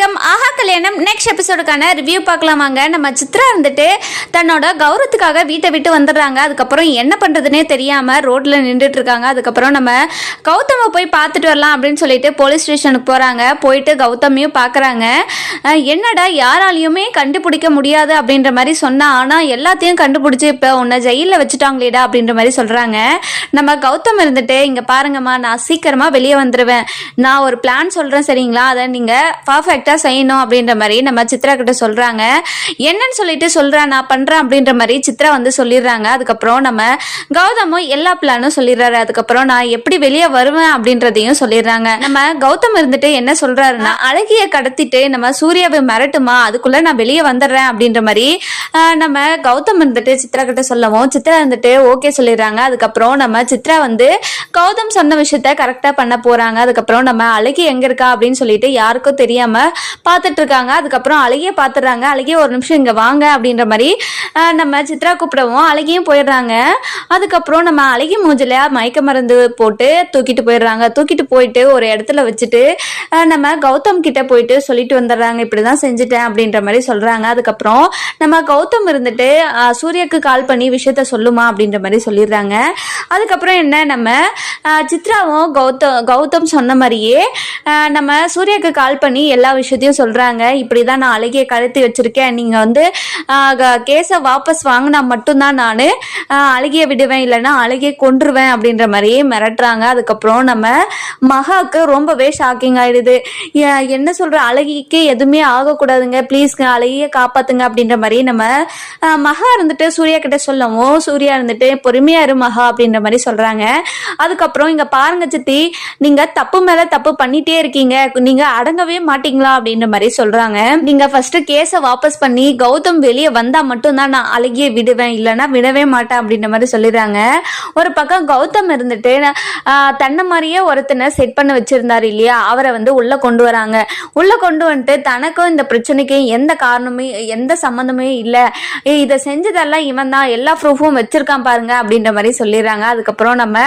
வணக்கம். ஆஹா கல்யாணம். Next எபிசோடுக்கான review பார்க்கலாமாங்க நம்ம சித்ரா இருந்துட்டு தன்னோட கௌரவத்துக்காக வீட்டை விட்டு வந்துடுறாங்க. அதுக்கப்புறம் என்ன பண்ணுறதுனே தெரியாமல் ரோட்டில் நின்றுட்டு இருக்காங்க. அதுக்கப்புறம் நம்ம கௌதமை போய் பார்த்துட்டு வரலாம் அப்படின்னு சொல்லிட்டு போலீஸ் ஸ்டேஷனுக்கு போகிறாங்க போயிட்டு கௌதமையும் பார்க்குறாங்க. என்னடா யாராலையுமே கண்டுபிடிக்க முடியாது அப்படின்ற மாதிரி சொன்னால் ஆனால் எல்லாத்தையும் கண்டுபிடிச்சி இப்போ உன்னை ஜெயிலில் வச்சுட்டாங்களேடா அப்படின்ற மாதிரி சொல்கிறாங்க நம்ம கௌதம் இருந்துட்டு இங்கே பாருங்கம்மா நான் சீக்கிரமாக வெளியே வந்துடுவேன் நான் ஒரு பிளான் சொல்கிறேன் சரிங்களா? அதை நீங்கள் பர்ஃபெக்ட் பர்ஃபெக்டாக செய்யணும் அப்படின்ற மாதிரி நம்ம சித்ரா கிட்ட சொல்கிறாங்க என்னன்னு சொல்லிட்டு சொல்கிறேன் நான் பண்ணுறேன் அப்படின்ற மாதிரி சித்ரா வந்து சொல்லிடுறாங்க. அதுக்கப்புறம் நம்ம கௌதமும் எல்லா பிளானும் சொல்லிடுறாரு. அதுக்கப்புறம் நான் எப்படி வெளியே வருவேன் அப்படின்றதையும் சொல்லிடுறாங்க. நம்ம கௌதம் இருந்துட்டு என்ன சொல்கிறாருன்னா அழகிய கடத்திட்டு நம்ம சூர்யாவை மிரட்டுமா? அதுக்குள்ளே நான் வெளியே வந்துடுறேன் அப்படின்ற மாதிரி நம்ம கௌதம் இருந்துட்டு சித்ரா கிட்ட சொல்லவும் சித்ரா இருந்துட்டு ஓகே சொல்லிடுறாங்க. அதுக்கப்புறம் நம்ம சித்ரா வந்து கௌதம் சொன்ன விஷயத்த கரெக்டாக பண்ண போகிறாங்க அதுக்கப்புறம் நம்ம அழகி எங்கே இருக்கா அப்படின்னு சொல்லிட்டு யாருக்கும் தெரியாம பார்த்துட்டு இருக்காங்க அதுக்கப்புறம் அழகிய பார்த்துடுறாங்க. அழகிய ஒரு நிமிஷம் இங்கே வாங்க அப்படின்ற மாதிரி நம்ம சித்ரா கூப்பிடவும் அழகியும் போயிடுறாங்க. அதுக்கப்புறம் நம்ம அழகி மூஞ்சில மயக்க மருந்து போட்டு தூக்கிட்டு போயிடுறாங்க. தூக்கிட்டு போயிட்டு ஒரு இடத்துல வச்சுட்டு நம்ம கௌதம் கிட்ட போயிட்டு சொல்லிட்டு வந்துடுறாங்க. இப்படி தான் செஞ்சுட்டேன் அப்படின்ற மாதிரி சொல்றாங்க. அதுக்கப்புறம் நம்ம கௌதம் இருந்துட்டு ஆஹ், சூர்யாக்கு கால் பண்ணி விஷயத்த சொல்லுமா அப்படின்ற மாதிரி சொல்லிடுறாங்க. அதுக்கப்புறம் என்ன நம்ம சித்ராவும் கௌதம் கௌதம் சொன்ன மாதிரியே நம்ம சூர்யாக்கு கால் பண்ணி எல்லா விஷயம் விஷயத்தையும் சொல்கிறாங்க இப்படி தான் நான் அழகிய கழுத்தி வச்சுருக்கேன். நீங்கள் வந்து கேஸை வாபஸ் வாங்கினா மட்டும்தான் நான் அழகிய விடுவேன். இல்லைன்னா அழகிய கொன்றுவேன் அப்படின்ற மாதிரியே மிரட்டுறாங்க. அதுக்கப்புறம் நம்ம மகாவுக்கு ரொம்பவே ஷாக்கிங் ஆயிடுது. என்ன சொல்கிற அழகிக்கு எதுவுமே ஆகக்கூடாதுங்க. ப்ளீஸ்ங்க அழகிய காப்பாத்துங்க அப்படின்ற மாதிரி நம்ம மகா இருந்துட்டு சூர்யா கிட்ட சொல்லவும் சூர்யா இருந்துட்டு பொறுமையா இரு மகா அப்படின்ற மாதிரி சொல்றாங்க. அதுக்கப்புறம் இங்க பாருங்க சித்தி நீங்க தப்பு மேல தப்பு பண்ணிட்டே இருக்கீங்க. நீங்க அடங்கவே மாட்டீங்களா அப்படின்ற மாதிரி சொல்றாங்க. நீங்க ஃபர்ஸ்ட் கேஸை வாபஸ் பண்ணி கௌதம் வெளியே வந்தா மட்டும்தான் நான் அழகிய விடுவேன் இல்லைன்னா விடவே மாட்டேன் அப்படின்ற மாதிரி சொல்லிடுறாங்க. ஒரு பக்கம் கௌதம் இருந்துட்டு தன்னை மாதிரியே ஒருத்தனை செட் பண்ண வச்சிருந்தாரு இல்லையா? அவரை வந்து உள்ள கொண்டு வராங்க. உள்ள கொண்டு வந்துட்டு தனக்கும் இந்த பிரச்சனைக்கும் எந்த காரணமே எந்த சம்மந்தமே இல்லை. இதை செஞ்சதெல்லாம் இவன் தான் எல்லா ப்ரூஃபும் வச்சிருக்கான் பாருங்க அப்படின்ற மாதிரி சொல்லிடுறாங்க. அதுக்கப்புறம் நம்ம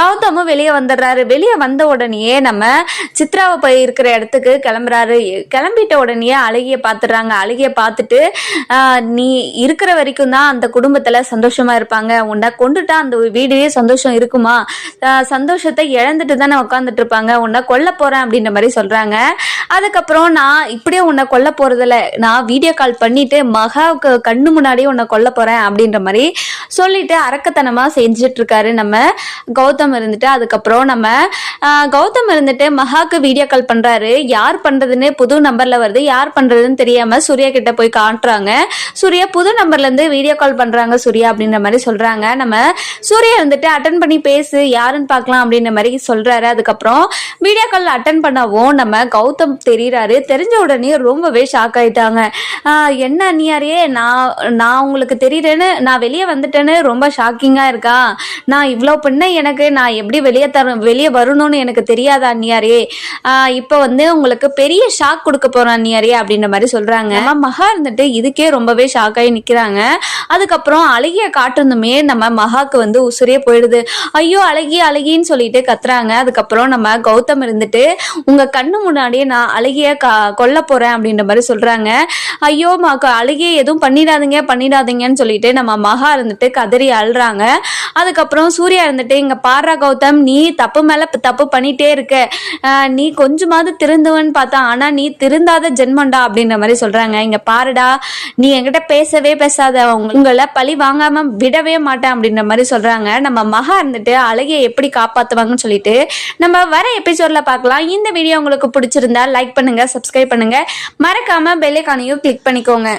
கௌதமும் வெளியே வந்துடுறாரு. வெளியே வந்த உடனேயே நம்ம சித்ராவை போய் இருக்கிற இடத்துக்கு கிளம்புறாரு. கிளம்பிட்ட உடனே அழகிய பார்த்துடுறாங்க அழகிய பார்த்துட்டு நீ இருக்கிற வரைக்கும் தான் அந்த குடும்பத்தில் சந்தோஷமா இருப்பாங்க. உன்னை கொண்டுட்டா அந்த வீடே சந்தோஷம் இருக்குமா? சந்தோஷத்தை இழந்துட்டு தானே உட்காந்துட்டு இருப்பாங்க. உன்னை கொல்ல போறேன் அப்படின்ற மாதிரி சொல்றாங்க. அதுக்கப்புறம் நான் இப்படியே உன்னை கொல்ல போறதில்ல. நான் வீடியோ கால் பண்ணிட்டு மகாவுக்கு கண்ணு முன்னாடியே உன்னை கொல்ல போறேன் அப்படின்ற மாதிரி சொல்லிட்டு அரக்கத்தனமாக செஞ்சுட்டு இருக்காரு நம்ம கௌதம் இருந்துட்டு. அதுக்கப்புறம் நம்ம கௌதம் இருந்துட்டு மகாக்கு வீடியோ கால் பண்றாரு. யார் பண்றதுன்னு புது நம்பர்ல வருது. யார் பண்றதுன்னு தெரியாம சூர்யா கிட்ட போய் காட்டுறாங்க. சூர்யா புது நம்பர்ல இருந்து வீடியோ கால் பண்றாங்க சூர்யா அப்படின்ற மாதிரி சொல்றாங்க. நம்ம சூர்யா வந்துட்டு அட்டன் பண்ணி பேசு. யாருன்னு பார்க்கலாம் அப்படின்ற மாதிரி சொல்றாரு. அதுக்கப்புறம் வீடியோ கால் அட்டன் பண்ணவும் நம்ம கௌதம் தெரியறாரு. தெரிஞ்ச உடனே ரொம்பவே ஷாக் ஆயிட்டாங்க. என்ன அண்ணியாரே நான் நான் உங்களுக்கு தெரியறேன்னு நான் வெளியே வந்துட்டேன்னு ரொம்ப ஷாக்கிங்கா இருக்கா? நான் இவ்வளோ பண்ண எனக்கு. நான் எப்படி வெளியே தர வெளியே வரணும்னு எனக்கு தெரியாதா அண்ணியாரே இப்போ வந்து உங்களுக்கு பெரிய ஷாக் கொடுக்க போறான் அண்ணியாரே அப்படின்ற மாதிரி சொல்றாங்க. நம்ம மகா இருந்துட்டு இதுக்கே ரொம்பவே ஷாக் ஆகி நிக்கிறாங்க. அதுக்கப்புறம் அழகிய காட்டுனதுமே நம்ம மகாக்கு வந்து உசுரே போயிடுது. ஐயோ அழகி அழகின்னு சொல்லிட்டு கத்துறாங்க. அதுக்கப்புறம் நம்ம கௌதம் இருந்துட்டு உங்க கண்ணு முன்னாடியே நான் அழகிய கொல்ல போறேன் அப்படின்ற மாதிரி சொல்றாங்க. ஐயோ அழகிய எதுவும் பண்ணிடாதீங்க பண்ணிடாதீங்கன்னு சொல்லிட்டு நம்ம மகா இருந்துட்டு கதறி அழுறாங்க. அதுக்கப்புறம் சூர்யா இருந்துட்டு இங்க பாரா கௌதம் நீ தப்பு மேல தப்பு பண்ணிட்டே இருக்க. நீ கொஞ்சமாவது திருந்துவன்னு பார்த்தா ஆனா நீ திருந்தாத ஜென்மண்டா அப்படின்ற மாதிரி சொல்றாங்க. இங்க பாருடா நீ என்கிட்ட பேசவே பேசாத. உங்களை பழி வாங்காம விடவே மாட்டேன் அப்படின்ற மாதிரி சொல்றாங்க. நம்ம மகா இருந்துட்டு அழகிய எப்படி காப்பாத்துவாங்கன்னு சொல்லிட்டு நம்ம வர எபிசோட்ல பார்க்கலாம். இந்த வீடியோ உங்களுக்கு பிடிச்சிருந்தா லைக் பண்ணுங்க சப்ஸ்கிரைப் பண்ணுங்க. மறக்காம பெல்லைக்கானையும் கிளிக் பண்ணிக்கோங்க.